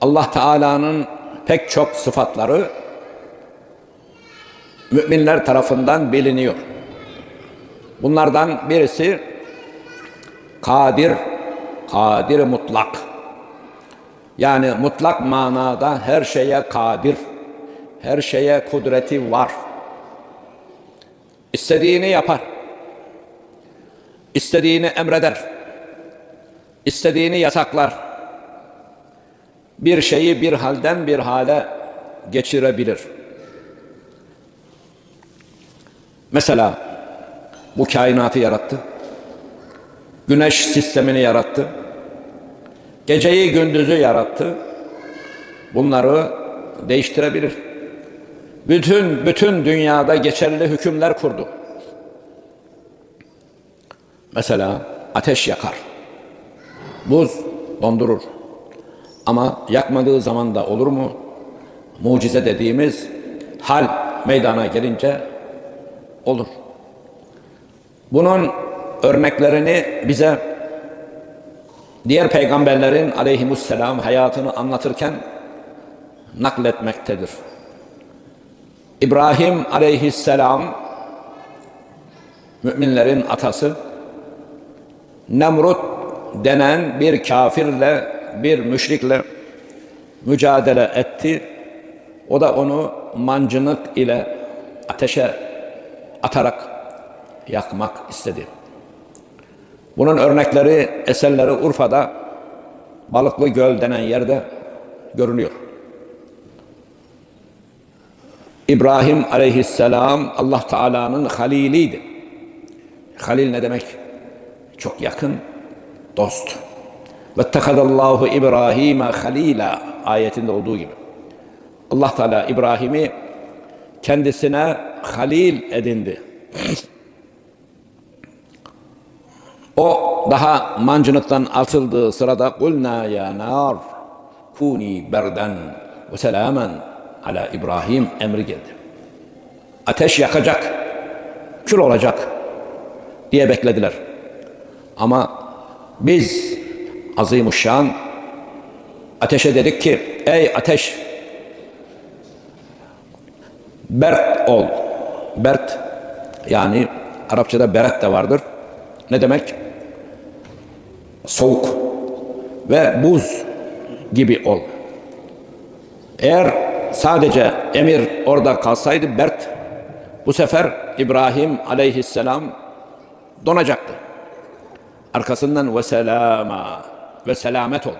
Allah Teala'nın pek çok sıfatları müminler tarafından biliniyor. Bunlardan birisi kadir, kadir mutlak. Yani mutlak manada her şeye kadir, her şeye kudreti var. İstediğini yapar. İstediğini emreder. İstediğini yasaklar. Bir şeyi bir halden bir hale geçirebilir. Mesela bu kainatı yarattı. Güneş sistemini yarattı. Geceyi gündüzü yarattı. Bunları değiştirebilir. Bütün bütün dünyada geçerli hükümler kurdu. Mesela ateş yakar. Buz dondurur. Ama yakmadığı zaman da olur mu? Mucize dediğimiz hal meydana gelince olur. Bunun örneklerini bize diğer peygamberlerin aleyhimusselam hayatını anlatırken nakletmektedir. İbrahim aleyhisselam müminlerin atası Nemrut denen bir kafirle bir müşrikle mücadele etti. O da onu mancınık ile ateşe atarak yakmak istedi. Bunun örnekleri, eserleri Urfa'da Balıklı Göl denen yerde görünüyor. İbrahim aleyhisselam Allah Teala'nın haliliydi. Halil ne demek? Çok yakın dost. Vettekadallahu İbrahim'e halila ayetinde olduğu gibi. Allah Teala İbrahim'i kendisine halil edindi. O daha mancınıktan atıldığı sırada kulna ya nar kuni berden ve selamen ala İbrahim emri geldi. Ateş yakacak, kül olacak diye beklediler. Ama biz azimuşşan ateşe dedik ki ey ateş bert ol. Bert yani Arapçada beret de vardır. Ne demek? Soğuk ve buz gibi ol. Eğer sadece emir orada kalsaydı Bert bu sefer İbrahim aleyhisselam donacaktı. Arkasından ve selama ve selamet ol.